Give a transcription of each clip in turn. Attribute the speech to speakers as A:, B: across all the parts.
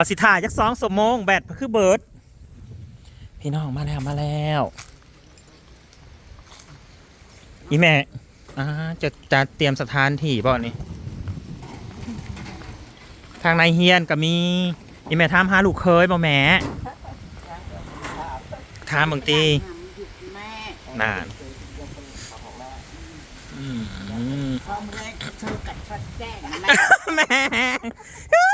A: เอาสิถ่ายจักสองสมงแบตคือเบิร์ดพี่น้องมาแล้วมาแล้วอีแม่อ่าจะจะเตรียมสถานที่บ่นี่ทางในเฮียนก็มีอีแม่ถามหาลูกเคยบ่แหม่ถามบางตี
B: แม่
A: นานอืม
B: พอมแรกเธอกัดฟัดแจ้งนะแม่
A: แม่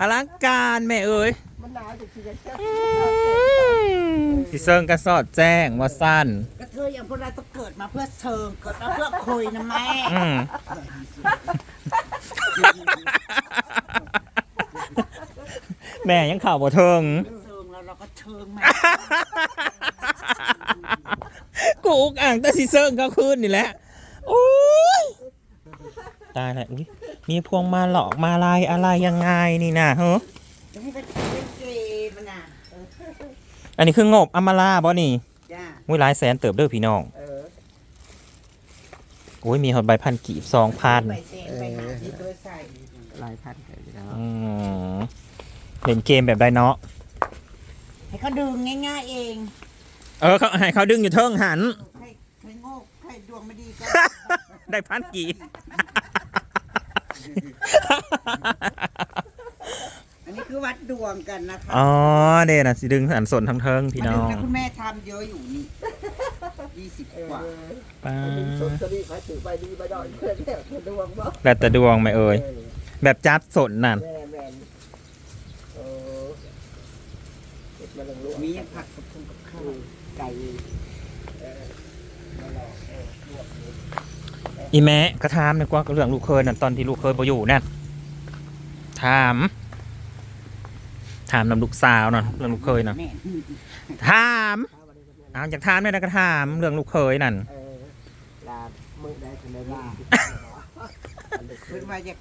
A: อลังการแม่เอ้ย
B: มันหนาวจริงๆจะ
A: สิเซิงกระสอดแจ้งว่าสั้น
B: กระเทยอย่างพวกเราต้องเกิดมาเพื่อเชิงเกิดมาเพื่อคุยนะแม่
A: อืมแม่ยังข่าวบ่เทิง
B: เชิงแล้วเราก็เชิงแม่
A: กูอุกอ่างแต่สิเซิงก็คืนนี่แหละโอ้ยตายแล้วอุ้ย มีพวงมาหลอกมาลายอะไรยังไงนี่นะเฮ้
B: จะให้ไปเล่นเกมมันน่ะ
A: อันนี้คืองบอมาลาบ่นี่
B: จ้า
A: มุ้ยหลายแสนเติบเด้อพี่น้อง
B: เออ
A: โอ้ยมีหอดใบพันกีบสองพัน
B: ไปเซนไปหาที่ตัวใส่
C: ลายพันกันแล้ว
A: อืมเล่นเกมแบบไดเนาะ
B: ให้เขาดึงง่ายๆเอง
A: เออเขาให้เขาดึงอยู่เทิงหัน
B: ใครใครโง่ใครดวงไม่ดีก็
A: ได้พันกีบ
B: อันนี้คือวัดดวงกันนะคะ
A: อ๋อเด่นะสิดึงสันสนทั้งเทิงพี่น้อง
B: มาดูนะคุณแม่ทำเยอะอยู่นี่ยี่สิบกว่า
A: ป้า
C: สนสลีมาถือใบดีใบดอยเพื่อนแล้วเพื่อนดวงบ่
A: แบบแต่ดวงไหมเอ่ยแบบจับสนนั่น
C: แม่แม่เออเก็บมาลงลว
B: มียังผักกับพุงกับข้าว
C: ไก่
A: อีแม่ก็ถามนะกว่าเรื่องลูกเคยนั่นตอนที่ลูกเคยบ่อยู่นั่นถาม ถามนำลูกสาวนั่นเรื่องลูกเคยนั่น
B: แม่
A: ถามเอาอยากถามเนี่ยนะก็ถามเรื่องลูกเคยนั่น
C: เออลามือได้ทันได้ลา
B: เพิ่นว่าอยาก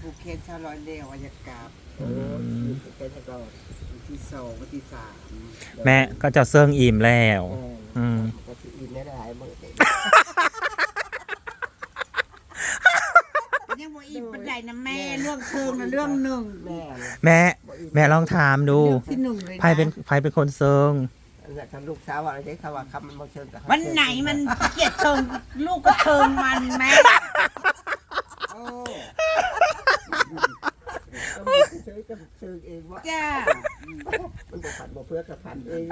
B: ผูกเคนชาวร้อยเลวว่าอยากกราบ
C: เออเป็นตะกอน
B: วันที่สองวันที่สาม
A: แม่ก็จะเซิงอิ่มแล้ว อืม
C: ก็สิอินได้หลายมือเต็ม
B: ยังบ่อิ่มปา นใดนะแม่เรื่องเชิงนะเรื่องหนึ่ง
C: แม่
A: แม่ แม่ลองถามดู
B: เรื่องที่หนึ่งเลยนะ
A: ใครเป็นใครเป็นคนเซิง
C: อันนั้นทำลูกสาวอะไรได้คำว่าคำมันบ่เชิงกับ
B: วันไหนมันเกลียดเชิงลูกก็เชิงมันแม่โอ้
C: เชิงกับเชิงเองว่า
B: จ้า
C: มันบ่ผันบ่เพื่อกับผันเอง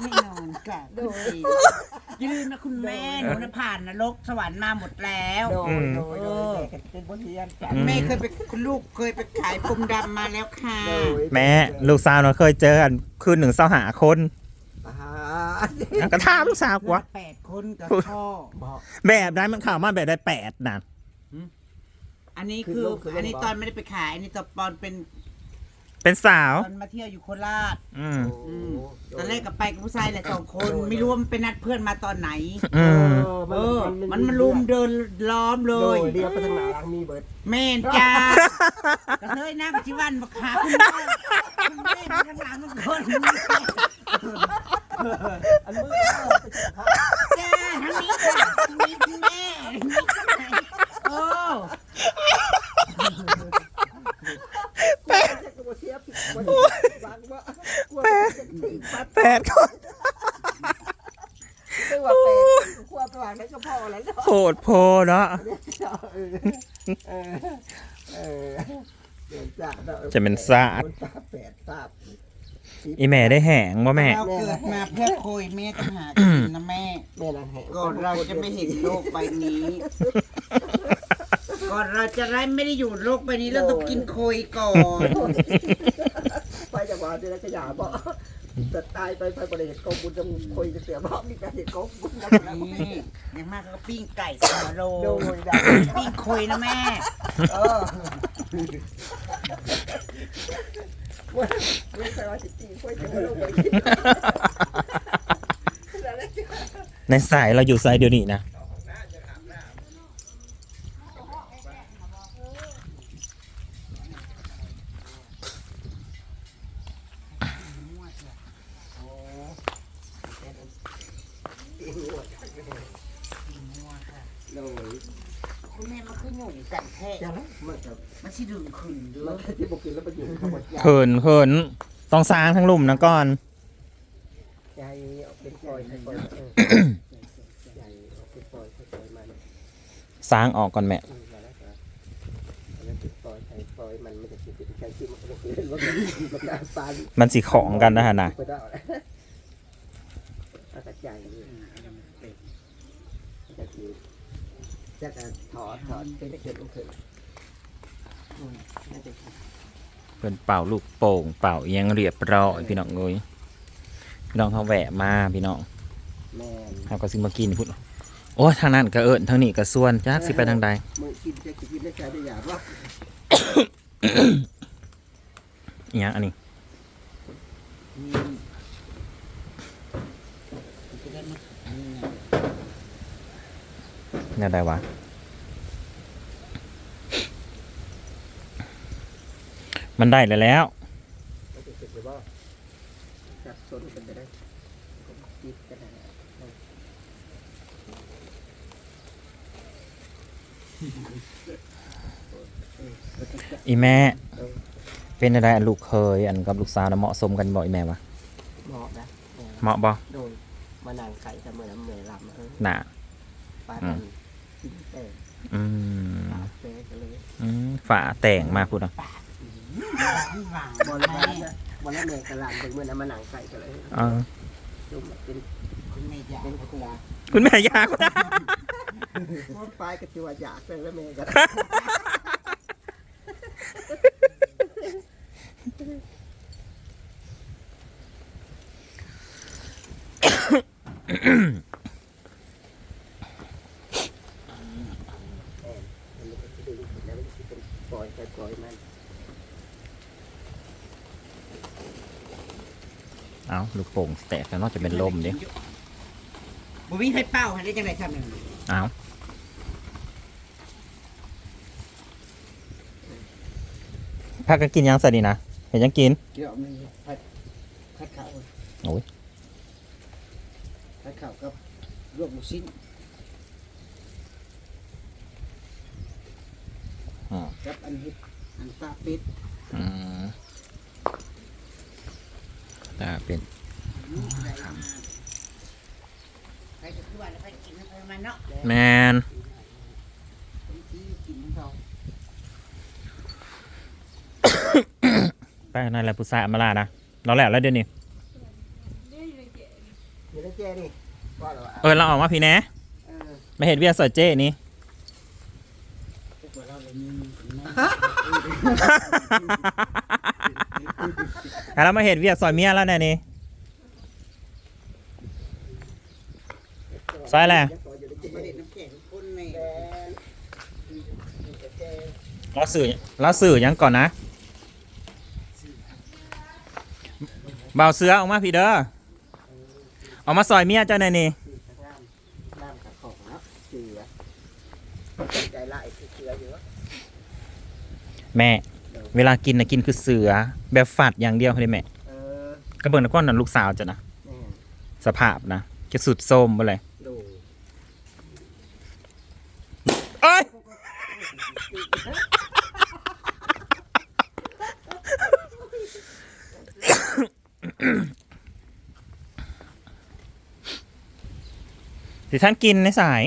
B: ไม่นอนกะดูดี อย่าลืมนะคุณแม่หนูน่ะผ่านนรกสวรรค์มาหมดแล้ว
C: โดยโดยโดยเป็นบทเรียนกัน
B: แม่เคยไปคุณลูกเคยไปขายพรมดำมาแล้วค่ะ
A: แม่ลูกสาวเราเคยเจอกันคืนหนึ่งเศร้าหาคน
C: อ่า
A: อะก็ถามลูกสาวกว่า
B: แปดคนกับพ่อ
C: บอก
A: แบบได้มันข่าวมาแบบได้แปดนะ
B: อันนี้คืออันนี้ตอนไม่ได้ไปขาย อันนี้ตอนตอนเป็น
A: เป็นสาว
B: ตอนมาเที่ยวอยู่โคราช
A: อืม
B: อืมตอนแรกกับไปกับผู้ชายแหละสองคน ไม่รู้ว่ามันเป็นนัดเพื่อนมาตอนไหน
A: อืม
B: เออ มันมารุมเดินล้อมเล
C: โด
B: ย
C: ยเรียกไปทางหลังมีเบิร์ด
B: แม่นจ้ากระเทยนั่งที่วันบักขาคุณแม่คุณแม่ไปทางหลังมันคน
C: อันมือ
B: จ้าทางนี้ค่ะทางนี้คุณแม่ทางนี้คุณแม่โอ้
C: แปะก็เสียผิดวันบางว่าแปะ
A: แปดคน
C: ไม่ว่าแปะขั้วไปวางนั้นก็พอแล้วเนาะ
A: โหดโพเนาะ
C: เออเออเออเดี๋ยวจะ
A: จะเป็นซาด
C: ตาแปดตา
A: อีแม่ได้แหงบ่แม่
B: เราเกิดมาเพื่อโคยแม่ต้องหากินนะแม่
C: แม่ละแห่
B: ก่อนเราจะไม่เห็นโลกใบนี้ ก่อนเราจะได้ไม่ได้อยู่โลกใบนี้เราต้องกินโคยก่อน
C: ไปจากว่าจะได้ขยะบอกจะตายไปไปประเดี๋ยวกองบุญจะคุยจะเสียบอกมีการเห็นกองบุญนะแล้ว
B: นี่อย่างมากก็ปิ้งไก่สามโล
C: โดยได้
B: ปิ้งโคยนะแม่
C: เออว่าไม่ใช่ว่าสิตีคุยจะไม่ลงไปกิน
A: ในสายเราอยู่สายเดียวนี้นะ
C: โดย
B: คุณแม่มาขึ้นหนุ่มกันแท้
C: จังแล้วมันจะ
B: มันสิดึงขึ้นเด้
C: มั
B: อน
C: แค่ที่บอกกินแล้วมันอยู่ข้างบนยา
A: เขินเขินต้องสร้างทั้งหลุมนะก่อน
C: ใหญ่ออกเป็นปล่อยปล่อยใหญ่ออกเป็นปล่อยปล่อยมัน
A: สร้างออกก่อนแม่
C: อืมมาแล้วครับอันนั้นเป็นปล่อยใช้ปล่อยมันมันจะเป็นใช้ที่มันก็คือมันมันจะปาน
A: มันสีของกันนะฮะนะ
C: ไปได้แล้วอากาศใหญ่จะคือจะถอด ถอดเป็นเกิดลงขึ้นอืมน่าจะ
A: เป็นเป่าลูกโป่งเป่าอิหยังเรียบร้อยพี่น้องเอ้ยพี่น้องเขาแหวะมาพี่น้องเขาก็สิมากินพุ่นโอ้ทางนั้นก็เอิญทางนี้ก็ส่วนจักสิไปทางใด
C: มือกินจะกินได้ใจได้อยากว่า
A: อิหยังอันนี้
B: จะได้มา
A: แนวใดวะ มันได้แล้วแล้ว
C: มันจะเสร็จหรือว่าจับสนกันจะได้จิตกันได้
A: อีแม่ เป็นอะไรอันลูกเคย อันกับลูกสาวน่ะเหมาะสมกันบ่อีแม่วะ
C: เหมาะนะ
A: เหมาะบ่
C: โดยมานางไข่จะเหมือนเหมือนลำเออ
A: หนา
C: ปลากันกินแต่
A: อืม
C: ปลาเป๊ะกันเลย
A: อืมฝาแต่งมาพูดอะ
B: วาง
C: บอล
B: แม่
C: บอลนะบอลแล้วแม่กระลำเป็นเหมือนมานางไข่กันเลย
A: เออ
C: จุ่มเป็น
B: คุณแม่ยาก
C: เป็นกุลา
A: คุณแม่ยากนะ
C: พวกปลายก็ชื่อว่าอยากเลยแล้วแม่กันมันก็จะดึงแล้วมันจะเป็นปล่อยไปปล่อยมัน
A: เอาลูกโป่งแตกแล้วนอกจะเป็นลมดิ
B: บ่มีให้เป้าให้ได้จังได๋ทำนั่น
A: เอาพักกันกินยังสดีนะเห็นยังกิน
C: เดี๋ยวมันพัดพัดข่าว
A: โอ้ย
C: พัดข่าวกับลวกลูกชิ้น
A: อ๋อ
C: กับอันเห็ดอันตาเป็ด
A: อืม แต่เป็น
B: ใครจะคือว่าแล้วใครกินให้มันเนาะ
A: แมน
C: เป็นที่กินของเรา
A: ไปนั่นแหละพุทธามาลานะเราแล้วแล้วเดี๋ยวนี้
C: มีได้แจ้นี่ว่าเหรอ
A: เออเราออกมาพี่แหน่
C: เออ
A: ไม่เห็นเวียสดเจ้นี่
B: แล้
A: วมาเห็นเวียซอยเมียแล้วเนี่ยนี่ใส่แหละ
B: ได้น้ำแข็งคนใน
A: เราสื่อเราสื่อยังก่อนนะเบาเสือออกมาพี่เด้อออกมาซอยเมียเจ้าหน่อยนี่แม่ เวลากินนะกินคือเสือ แบบฝัดอย่างเดียวเลยแม่
C: เออก
A: ระเบื้องตะก้อนนั่นลูกสาวจ้ะนะ
C: แม่
A: สภาพนะจะสุดโทรมไปเลย
C: ดู
A: เอ้ยสิท่านกินในสาย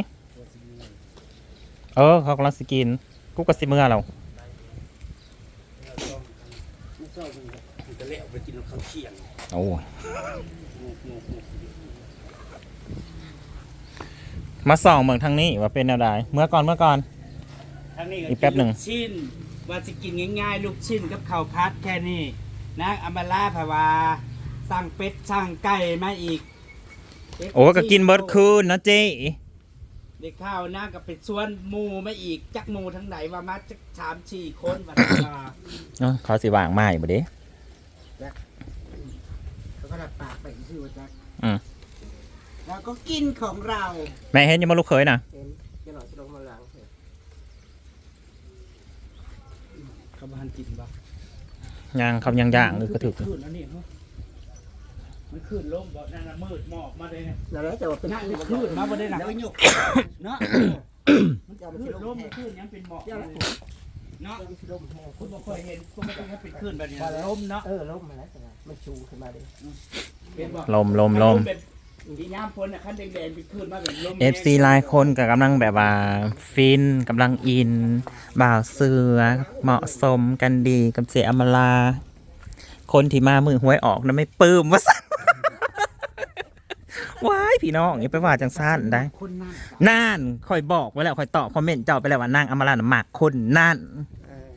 A: เออเขากำลังสกินกูกับสิเมื่อเรา
B: ไม่ชอบมันก็แล้วไปกินข้าวเคียง
A: โอ้ยมาส่องเมืองทางนี้ว่าเป็นอะไรเมื่อก่อนเมื่อก่อน
D: ทั้งนี้ก็
A: อีกแป๊บหนึ่ง
D: ลูกชิ้นว่าจะกินง่ายๆ ลูกชิ้นกับข้าวพัดแค่นี้นางอัมบาลาภาวาสั่งเป็ดสั่งไก่มาอีกเป็ด
A: โอ้ก็กินเบิร์ดคืนนะเจ๊
D: เด็กข้าวนางก็เป็นส่วนหมูมาอีก จักหมูทั้งไหนว่ามาจักสามสี่คนว่าซั่นว่า
A: เนาะเขาสิวางมาอยู่บ่เด้
B: เขา ก็รับปากไปชื่อว่าจัก
A: อืม
B: เราก็กินของเรา
A: แม่เห็นอยังมาลูกเคยนะ
C: เห็นจะหน่อยจะลงมาหลังเถอะ
D: เขาบ้านกินบ่
A: ย่างเขาย่างย่างๆเลยก็ถึก
D: ขึ้นแล้วนี่เนาะมันขึ้นลงบ่นั่นน่ะมืดหมอกมาเลยเนี่ย
C: นั่นแหละแต่ว่าเป็น
D: นั่นมันขึ้นมาบ่ได้หนัก
B: แล้วหยก
D: เนาะ
C: มันจะเอาไป
D: ขึ้
C: ชิ
D: น
C: ล
D: ล
C: ม
D: ม
C: แห้ง
D: ขึ้นยังเป็นหมอก
C: เจ้าละ
D: เนาะ
C: ชิลมแห้ง
D: คุณบ่เคยเห็นคุณไม่เคยเห็นเป็นขึ้นแบบนี้ลมเนาะ
C: เออลมมาแล้วมันชูขึ้นมาดิ
D: เป็นบ่
A: ลมลมลม
D: เป็นอีย่ามพ้นน่ะคันแดงๆเป็นขึ้นมาแบบลม
A: เอฟซีหลายคนก็กำลังแบบว่าฟินกำลังอิน บ่าวเสือเหมาะสมกันดีกับเจอมลา คนที่มามือหวยออกนั้นไม่ปลื้มว่าสั่น ว้ายพี่น้องอย่าไปว่าจังสั้นได้
B: คนนั่น
A: นั่นคอยบอกไว้แล้วคอยตอบคอมเมนต์เจ้าไปแล้วว่านางอมราน่ะหมักคนนั่น
C: เออ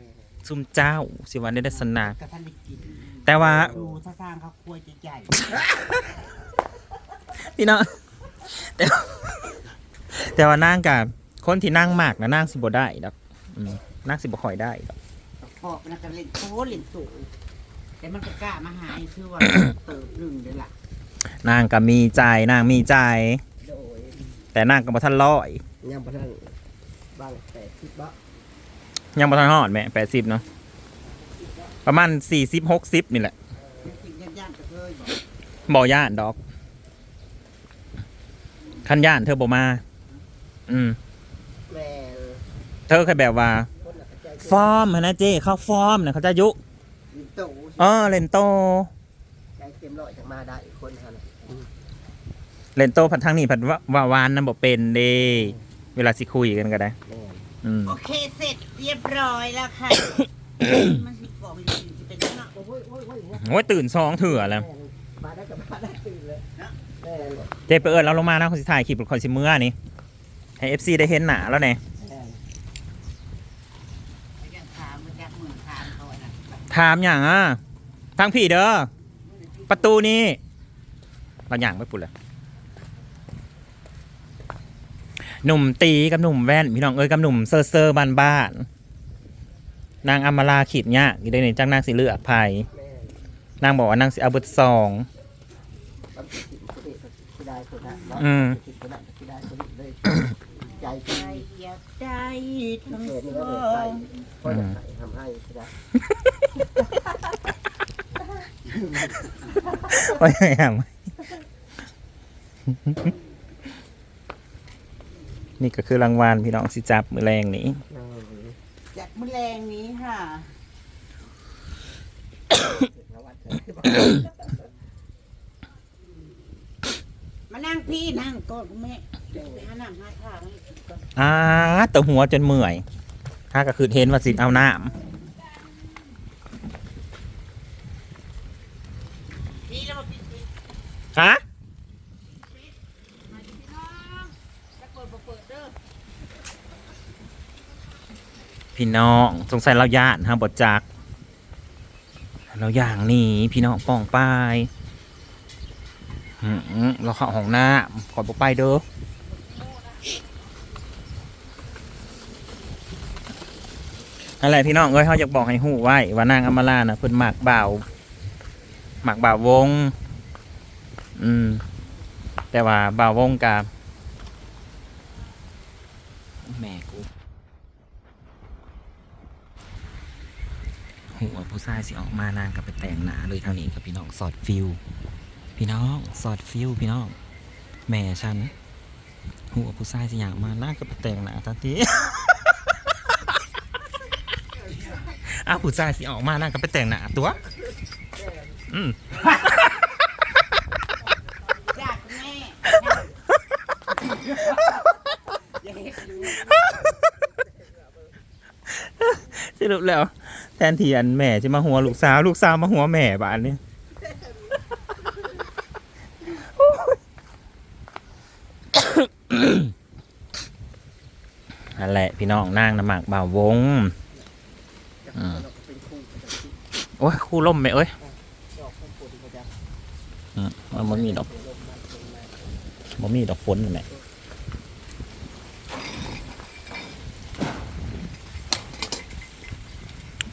A: ซุมเจ้าสิวันได้สนาก
B: ระทันได้กิน
A: แต่ว่า
B: ดูท่าทางเขาครัวใหญ่
A: พี่น้องแต่ว่าแต่ว่านางกับคนที่นั่งหมากนะนางสิบ่ได้ดอกอืมนางสิบ่ค่อยได้ดอก
B: ๆพอบมันก็เล่นโตเล่นสูงแต่มันก็กล้ามาหาไอ้คือว่า เติบหนึ่งเลยล่ะ
A: นางก็มีใจนางมีใจ
C: โดย
A: แต่นางก็บ่ทันร้อย
C: ยังประทันบางแต่คิดว่า
A: ยังบ่ทันฮอดแม่แปดสิบเนาะประมาณสี่สิบหกสิบนี่แหละ
B: จริงๆย่านๆก็เคยบอก
A: บ่ย่านดอกคันย่านเธอบ่มา อืม
C: แม่น
A: เธอแค่แบบว่า
C: คนน่ะกระจาย
A: ฟอร์มหั้นนะเจ้เข้าฟอร์มนะเขาจะยุ
C: ยิงโต
A: เออเล่นโต
C: ใจเต็มร้อยจากมาได้อีก คนฮะนะ
A: เล่นโตผัดทางนี้ผัดว่าว่าวานนั่นบ่เป็นเด้เวลาสิคุยกันก็ได้
C: แม่น
A: อืม
B: โอเคเสร็จเรียบร้อยแล้วค่ะ มันสิบอกมันสิเป็นยังไง
C: โอ้ยโอ้ยโอ้ยเนี่ย
A: โอ้ยตื่นสองเถื่อแล้ว
C: แม่นมาได้กับมาได้ตื่นเลยนะแม่น
A: เจ๊ไปเอิญเราลงมานะคนสิถ่ายคลิปคนสิเมื่อนี่ให้เอฟซีได้เห็นหนาแล้วเนี่ย
C: แม่น
B: ยังถามมันจะเหมือนถามเขาอะนะ
A: ถามอย่างอะทางผีเด้อประตูนี้ เราอย่างไม่ปุ่นเลยหนุ่มตีกับหนุ่มแว่นพี่น้องเอ้ยกับหนุ่มเซอร์เซอร์บ้านบ้านๆนางอำมาลาขีดเนี่ยอยู่ในนี้จ้างนางสิเลือกไผ่
C: แม่น
A: นางบอกว่านางสิเอาเบิดสอง
C: บางทีคนนี้ก็ได้คนนั้น
A: อืม
C: คนนั้นก็ได้คนนี้เลยใจ
B: ใจ
C: ดี
B: อยากใจทั้ง
C: เกิดนี่
B: ส
C: ก็
B: อ
C: เลยไป
B: ง
C: ก็จะใส่ทำให้ก็ได้
A: ไว้ไงอะ นี่ก็คือรางวัลพี่น้องสิจับมือแรงนี้
C: เออ
B: จากแมลงนี้ค่ะ
C: แล้ววันเกิด
B: มานั่งพี่นั่งก่อนคุณแม่เดี๋ยวไปหาน้ำหาท่ามาให้กินก่อน
A: อ่าแต่หัวจนเมื่อยถ้าก็คือเห็นว่าสิเอาน้
B: พี่แล้วมาปิดปิดำ
A: ฮะ
B: มาดิพี่น้องจะเปิดบ่เปิดเด้อ
A: พี่น้องสงสัยเราย่านฮะบดจักเราอย่างนี้พี่น้องป้องป้ายเราเข้าห้องหน้ำขอบอกไปเด้ออะไรพี่น้องเอ้ยเขาอยากบอกให้หูไว้ว่านางอมาลานะเพิ่นหมากบ่าวหมากบ่าววง อืม แต่ว่าบ่าววงกับแม่กู หัวผู้ชายสิออกมานางกับไปแต่งหนาเลยเท่านี้กับพี่น้องสอดฟิวพี่น้องสอดฟิวพี่น้องแม่ฉันหัวผู้ชายสิอยากมานางกับไปแต่งหนาทันทีอ้าวผู้ชายสิออกมานางกับไปแต่งหนาตัว อืม
B: จากแม่
A: สรุปแล้ว ทนที่อันแม่จะมาหัวลูกสาว ลูกสาวมาหัวแม่บ้านนี้นั่นแหละพี่น้องนางน้ำหมากบ่าววงโอ้ยคู่ล่มไหมเอ้ยมันมีดอก
C: มันมี
A: ดอกฝนนั่นแหละ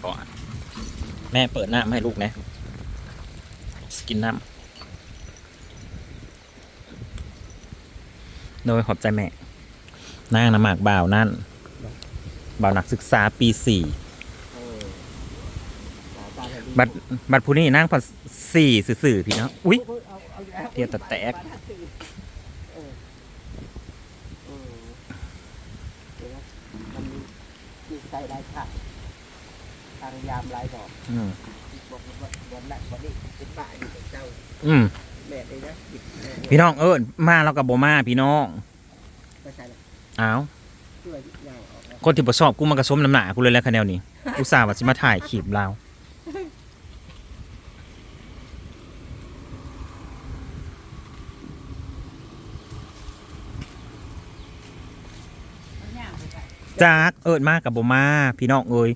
A: ก่อนแม่เปิดน้ำให้ลูกนะสกินน้ำโดยขอบใจแม่นางน้ำหมากบ่าวนั่นบ่าวนักศึกษาปีสี่บัตรบัตรผู้นี้นั่งพอสี่สื่อๆพี่เนาะอุ้ย
C: เที
A: ยตแตก
C: ใส่ลายค่ะ อารยามลายบอก
A: อืม
C: บอกว่าวันนั้นวันนี้เป็นบ้าอยู่กับเจ้า
A: อืม
C: แม่เลยนะหยิบแม่
A: พี่น้องเอิญมาเรากับโบมาพี่น้อง
C: ไม่ใช่เลย
A: อ้าว
C: ช่วยยาวออกนะ
A: คนที่ประชอบกูมันกระสมน้ำหนากูเลยแล้วคะแนนนี้อุตส่าห์ว่าสิมาถ่ายคลิปเรา
B: มันย่างไปค่ะ
A: จากเอิญมากับโบมาพี่น้องเอ้ย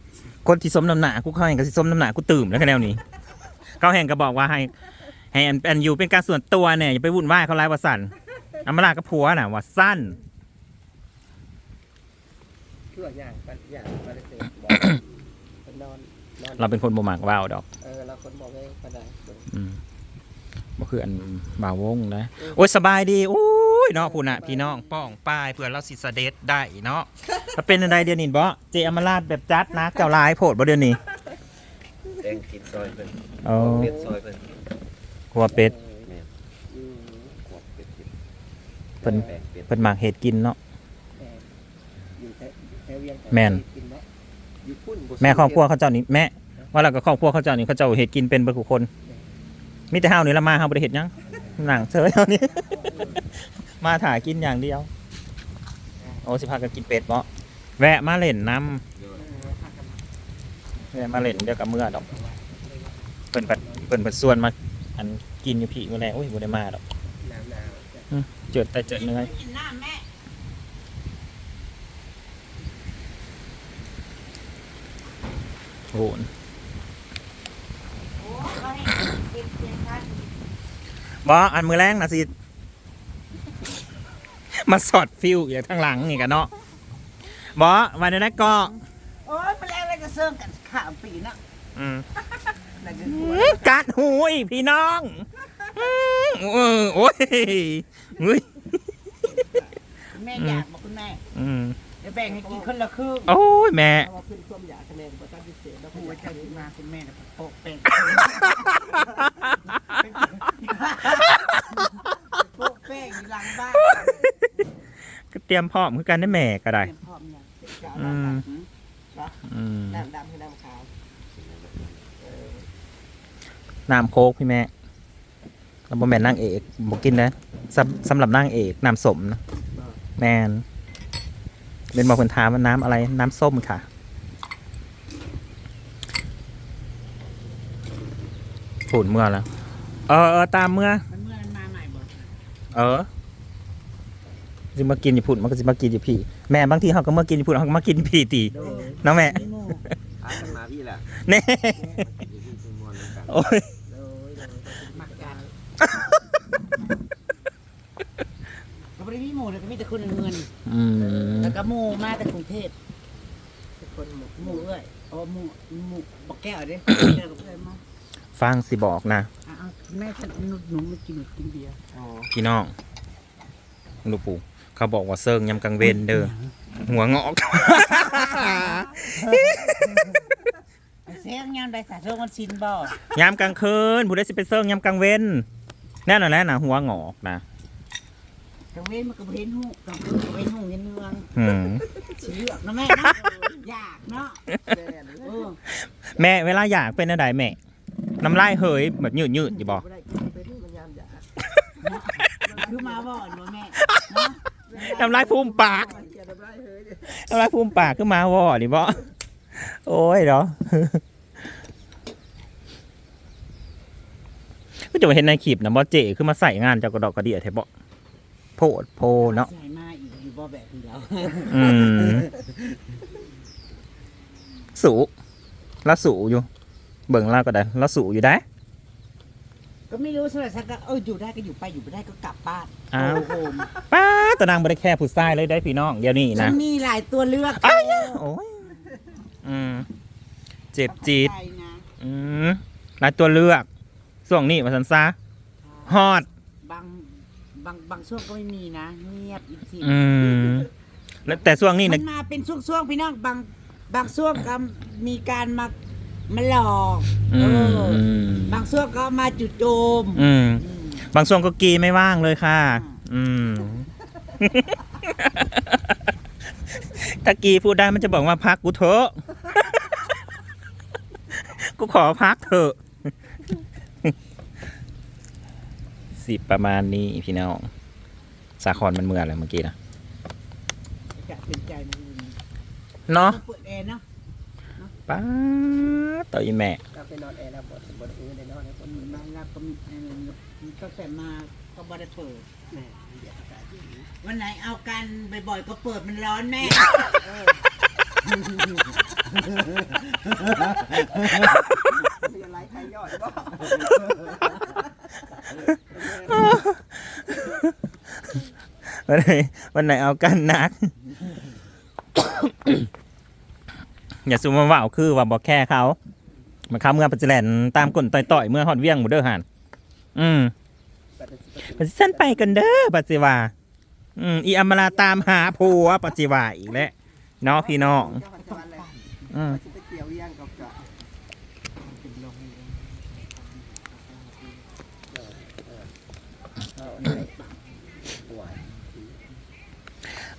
A: คนที่สมน้ำหนากูเขาแห่งกับสิสมน้ำหนากูตื่มแล้วคะแนนนี้ เขาแห่งก็บอกว่าให้ให้อันอันอยู่เป็นการส่วนตัวเนี่ยอย่าไปวุ่นวายเขาไล่ว่าสั่นอำมาลากับผัวน่ะว่าสั้น
C: ช่วยยางปันยางปันเสร็จบอกเป็นนอนนอน
A: เราเป็นคนบ่มักว่าวดอก
C: เออเราคนบอกไงปันไหน
A: อืมบ่คืออันบ่าววงนะโอ้ยสบายดีโอ้ ยเนาะพูน่ะพี่น้องป้องป้ายเพื่อเราสิเสด็จได้เนาะถ้าเป็นอะไรเดี๋ยวนี้บ่เจอมราชแบบจัดนะเจ้าลายโพดบ่เดี๋ยวนี้
E: แดงกินซอยเพิ่น
A: เอา
E: เป็ดซอยเพิ่น
A: หัวเป็ด
C: อืม
E: ขวบเป็ดกิน
A: เพิ่น
E: แปลงเป็ด
A: เพิ่นมักเฮ็ดกินเนาะ
C: แม่อยู่แถวแถวเวียง
A: แม่น
C: กินเนาะอยู่พุ่นบ่
A: แม่ครอบครัวเขาเจ้านี่แม่ว่าแล้วก็ครอบครัวเขาเจ้านี่เขาเจ้าเฮ็ดกินเป็นเบิดทุกคนมีแต่เฮานี่ละมาเฮาบ่ได้เฮ็ดหยัง หนังเฉยเฮานี่มาถ่ายกินอย่างเดียว โอ้สิพากันกินเป็ดบ่แวะมาเล่นน้ำแม่มาเล่นเดียวกับเมื่อดอกเพิ่นปัดเพิ่นปัดส่วนมา อันกินอยู่พี่มื้อแรโอ้ยบ่ได้มาดอก
C: หนาวหนาวจ้ะ
A: เจิดแต่เจิดเนื้อ
B: กินน้ำแม่
A: โหน
B: โอ้เขาให้เก็บเพียงท่าน
A: บ่อันมื้อแรงน่ะสิ มาสอดฟิวอย่างข้างหลังนี่กันเนาะบ่วันนั้นก็
B: โอ้ยมันแล้วอะไรก็เสื่อมกันข่าวปีเนาะ
A: อืม
B: นั่นก็
A: อื้อกัดหูอีกพี่น้องอืมเออโอ้ยเฮ้ย
B: คุณแม่อยากบอกคุณแม่
A: อืม
B: จะแบ่งให้กินคนละครึ่ง
A: โอ้ยแม่
C: เพราะว่าขึ้นความอยากคะแนนประตันพิเศษแล้ว
B: หั
C: หั
B: ว
C: ว
B: ใจ
C: ใจ
B: ขึ้นมาคุณแม่น่ะโปะเป็นโปะแป้งอยู่หลังบ้าน
A: ก็ เตรียมพร้อมคือกันได้แม่ก็ได้
B: เตรียมพร้อมยัง
A: อืมอืม
C: น้ำดำให้น้ำขาว
A: น้ำโคกพี่แม่เราบ่แม่นนางเอกบ่กินนะสำสำหรับนางเอกน้ำสมนะแมนเป็นบอกคนถามว่าน้ำอะไรน้ำส้มค่ะ ผูดเมื่อแล้ว เออเออตามเมื่อ
B: มันเมื่อมันมาใหม่บ่
A: เออ จะมากินอยู่พุ่นมันก็จะมากินอยู่พี่แม่บางทีเขาก็มากินอยู่พุ่นเขาก็มากินพี่ตี
C: โดย
A: น้องแม่
B: มีหมู
E: หากันมาพี่แหละ
A: แน่
E: อยู่ที่ชุมพรแล้วกัน
A: โอ้ย
C: โดยโดย
B: มักกันก็ไม่ได้มีหมูเลยก็มีแต่คนเงิน
A: อืม
B: แล้วก็หมูมาแต่กรุงเทพ
C: ทุกคนหมด
B: หมูเอ้ยโอ้หมูหมูบักแก้วเด้แก้วกับเพื่อนมา
A: ฟังสิบอกนะ
B: อะเอาแม่ฉันหนูหนูไม่กินกินเบียร์
C: อ๋อ
A: พี่น้องลูกปู่ เขาบอกว่าเซิงยำกังเวนเด้อหัวงอก
B: เสียงยามใดสาโซมันชินบ่
A: ยามกลางคืนผู้ใดสิไปเซิงยามกลางเว้นแน่นอนแล้วนะหัวงอกนะ
B: กลางเว้นมันก็บ่เห็นหูกลางคืนก็เห็นหูเห็นเมือง
A: อืม
B: สิเลือกเนาะแม่เนาะอยากเนาะ
C: แม่น
B: เออ
A: แม่เวลาอยากเป็นอะไรแม่น้ำลายเหยแบบยืดยืดๆอยู่บอก
C: ไม่ได้กินเป็นมันยามอยาก
B: คือมาบ่อนบ่แม่เนาะ
A: น้ำลายพุ่มปาก
C: เกียรติได้เฮ้ย
A: น้ำลายพุ่มปากขึ้นมาวอดิบอโอ้ยเนาะก็จะมาเห็นในคลิปนะบอเจคือมาใส่งานเจากกระดอกกระเดียแทบอโพดโพเนาะ
B: ใส่มาอีกอยู่บ่แบบนี้แล้ว
A: อืมสูแล้วสูอยู่ เบิ่งเล่าก็ได้แล้วสูอยู่ได้
B: ก็ไม่รู้สำหรับฉันก็เอออยู่ได้ก็อยู่ไปอยู่ไม่ได้ก็กลับบ้าน
A: อ้าว
B: โฮม
A: ป้าตะนางบริแค่ผู้ชายเลยได้พี่น้องเดี๋ยวนี้
B: ฉั
A: นะ
B: นมีหลายตัวเลือก
A: อ้ายโอ้ยอืมเจ็บจี๊ด
B: ใจนะ
A: อืมหลายตัวเลือกช่วงนี้มาสันซาฮอด
B: บางบางบางช่วงก็ไม่มีนะ เงียบอีกที
A: อืม แล้วแต่ช่วงนี้
B: มั
A: นะ
B: นมาเป็นช่วงๆพี่น้องบางบางช่วงก็มีการมา มาหลอก
A: อื
B: เอ
A: ม
B: อ
A: อืม
B: บางช่วงก็มาจุดโจม
A: อืม
B: อืม
A: บางช่วงก็กีไม่ว่างเลยค่ะ อืมตะกี้พูดได้มันจะบอกว่าพักกูเถอะ กูขอพักเถอะ สิประมาณนี้พี่น้อง สาครมันเมื่ออะไรเมื่อกี้นะ
B: จะเป็นใจมันอื่น
A: เนาะ
B: เปิดแอร์เนาะ
A: ป้าดต่ออีแม่
C: เราไปนอนแอร์แล้วบดบดอื่นได้นอนในคน
B: มันมารับก็มีเอ่อตั้งแต่มาก็บ่ได้เปิด
C: แม่เดี๋ยวอากาศดี
B: วันไหนเอากันบ่อยๆก็เปิดมันร้อนแม่
C: มีอะไรใครยอดบ่
A: วันไหนวันไหนเอากันนัก อย่าซูมมาว่าคือว่าบอกแค่เขามาข้าเมื่อปัจจุบันตามกลต่อยๆเมื่อฮอดเวียงหมูเด้อหันอืม
C: ปั
A: จจุบันไปกันเด้อปัจจุบันอืมอีอมราตามหาผัวปัจจุบันอีกแล้วเนาะพี่น้องอืม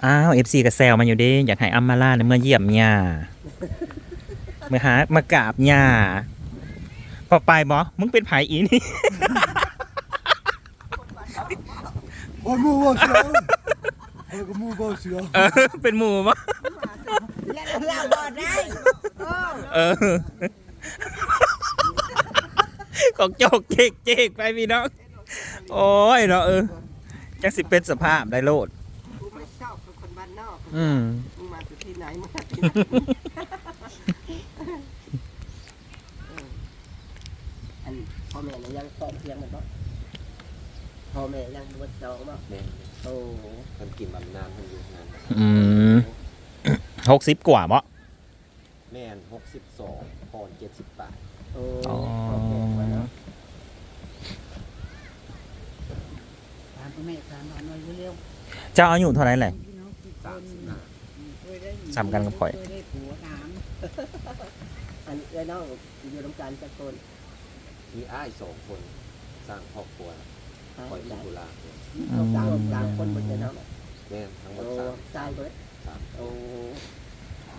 C: อ้าว
A: เอฟซีกับแซวมาอยู่ดิอยากให้อัมมาล่าในเมื่อเยี่ยมย่าเมื่อหามากราบย่าพอไปบอมึงเป็นไผอีนี่
F: โอ้ยมูบ่เสือโอ้ยก็มูบ่เสือ
A: เออ เป็นหมูปะ
B: แล้วเราบ่ได้เออ
A: เออ ของโจกเจ๊กเจ๊กไปพี่น้อง โอ้ยเนาะเออจังสิเป็นสภาพได้โลด
C: กูไม่ชอบเป็นคนบ้านนอก
A: อืม
C: มึงมาจากที่ไหนมึง มาจากที่ไหนเอออันพ่อแม่เนี่ยยังฟ้องเพียงมันบ่พ่อแม่ยังบวชจองบ่
E: แม่น
C: โอ้โห
E: มันกินบำนานมันอยู่งาน
A: อืมหกสิบกว่าบ่
E: แม่นหกสิบสองพอนเจ็ดสิบบาท
C: โอ้
A: อ๋อ
C: โอเคไว้เนาะ
B: ถามพ่อแม่ถามหน่อยเร็ว
A: เจ้าอายุเท่าไหร่แหละ
B: ๆพี่น้องกี่ค
E: สาม
B: น
E: สิบห้า
B: เคยได้
A: ซ้ำกันกับข่อย
B: เคยได้ผัวถาม
C: อันเอ้ยน้องอยู่ร่วมกันจักคน
E: มีอ้ายสองคนสร้างครอบครัว
C: หา
E: คอย
C: ได้
E: ดูแล
C: เอาสามสามคนบนเจ้าน้อง
E: แม่นทั้งหม
C: โอ้
E: ดสาม
C: ตายเบิด
E: สาม
C: โอ้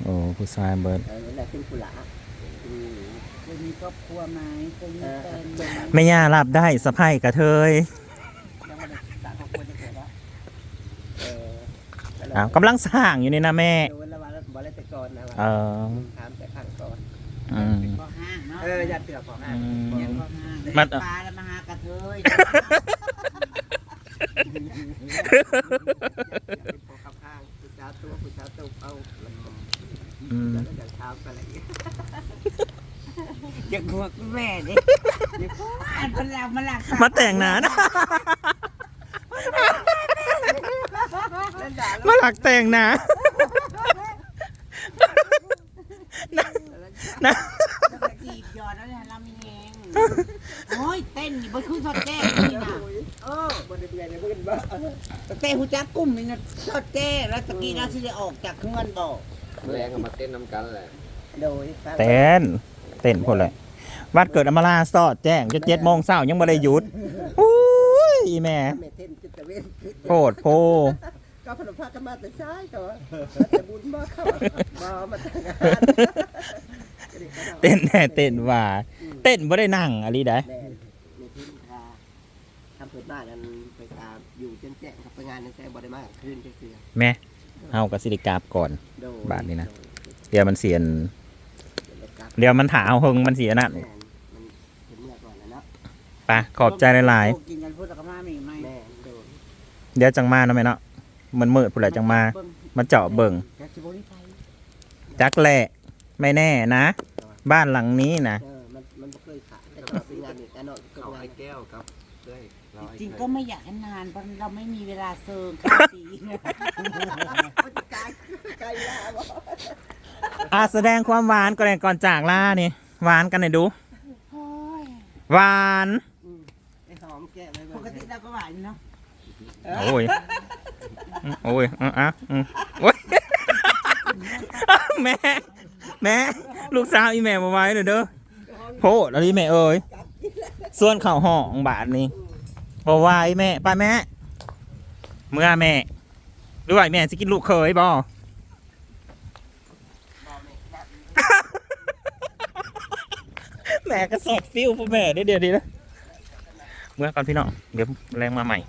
A: โอ้ผู้ชายเบิร์ด
C: เออนั่นแหละเป็นกุหลาบอืม
B: เคยมีครอบครัวไหมเคยมีแฟนไหม
A: ไม่ย่ารับได้สะไพ่กระเทย
C: ยังไม่ได้สร้างครอบครัวจะเกิดแล้วเออนั่นแหละ
A: อ้าวกำลังสร้างอยู่นี่นะแม่
C: ดูแล้วว่าบ่ได้แต่ ก่อนนะว่า
A: เออ
C: ถามแต่ข้างก่อน
A: อืม
B: ก็ห้างเนาะ
C: เอออย่าเตือกของอะ
A: อืม
B: ยังก็ห้าง
A: มัน
B: ปลาแล้วมาหากระเทย
C: อย่าเป็นพอข้างข้างผู้สาวตัวผู้สาวตัวเอาแล้วก็
A: อืม
C: แล้วก็อย่างเช้าไปอะไรอย่างเงี้ย
B: อย่ากลัวแม่ดิอย่ากลัวอันเป็นเรามาหลัก
A: มาแต่งหนานะ
C: เล่นด่าแล้ว
A: มาหลักแต่งหนา นะ
B: จีบยอดแล้วเนี่ยเรามีแหงโอ้ยเต้นนี่บ่คือทอดแจ้งนี่นะ
C: เออบนเดือนเนี่ยเพิ่นว่า
B: เต้หูจักกุ้ม นี่นะทอดแจ้งแล้วตะกี้เราสิได้ออกจากเงินบ่
E: แรงเอามาเต้นน้ำกันแหละ
C: โดย
A: เต้นเต้นพดเลยวัดเกิดอำมาลาสอดแจ้งจนเจ็ดโมงเช้ายังไม่ได้หยุดอุ้ยอีแม่
C: เมเทนจิตเวช
A: โพดโพ
C: ก็พนมพากันมาแต่ใช้ก็แต่บุญมากเข้ามามาแต่งงาน
A: เต้นแน่เต้นว่า เต้นไม่ได้นั่งอะไรได้
C: แม่เมเทนพาทำเปิดบ้านกันไานในแต่บ่ได้มากคืนเทื่อ
A: แม่เฮากับสิริกราบก่อน
C: โดย
A: บ้านนี่นะ เดี๋ยวมันเสียน
C: เดี๋ยวกลับ
A: เดี๋ยวมันถาเอาหึงมันเสียนั่น
C: แม่นมันเห็นเมื่อก่อนแล้วเนาะ
A: ไปขอบใจหลาย
B: กินกันพูดกับมามีไหม
C: แม่นโดน
A: ๆ เดี๋ยวจังมาเนาะแม่เนาะมันมืดผู้ใดจังมามาเจาะเบิ่ง
B: จากสิบ่ได้ไป
A: จักแหละไม่แน่นะ บ้านหลังนี้นะ
C: เออมันมันบ่เคยขายแต่ก็เป็นงานอีกอันเนาะก็
E: เขา
C: งาน
E: ไอ้แก้วครับเอ้ยเราไอ้
B: จริง
E: ไข่
B: ก็ไม่อยากให้นานเพราะเราไม่มีเวลาเซิร์งข้าปี
C: มันจะกลายไกลลาบ่
A: อะแสดงความหวานก่อนก่อนจากล่านี่หวานกันหน่อยดู
B: โอ้ย
A: หวาน
C: ไอ้หอมแก้ไว้
B: ปกติเราก็หวานเนาะ
A: โอ้ยอืมโอ้ยอะอะอืมโอ้ย แม่ แม่ ลูกสาวอีแม่มาไว้เด้อเด้อโพดอะไรแม่เอ้ย ส่วนเข่าวห้องบาทนี่ บอกว่าไอแม่ป้าแม่ เมื่อแม่ด้วยแม่จะกินลูกเคยบอแม่ก็สอบฟิวพ่อแม่เดี๋เดี๋ยวดีนะเมื่อก่อนพี่น้องเดี๋ยวแรงมาใหม่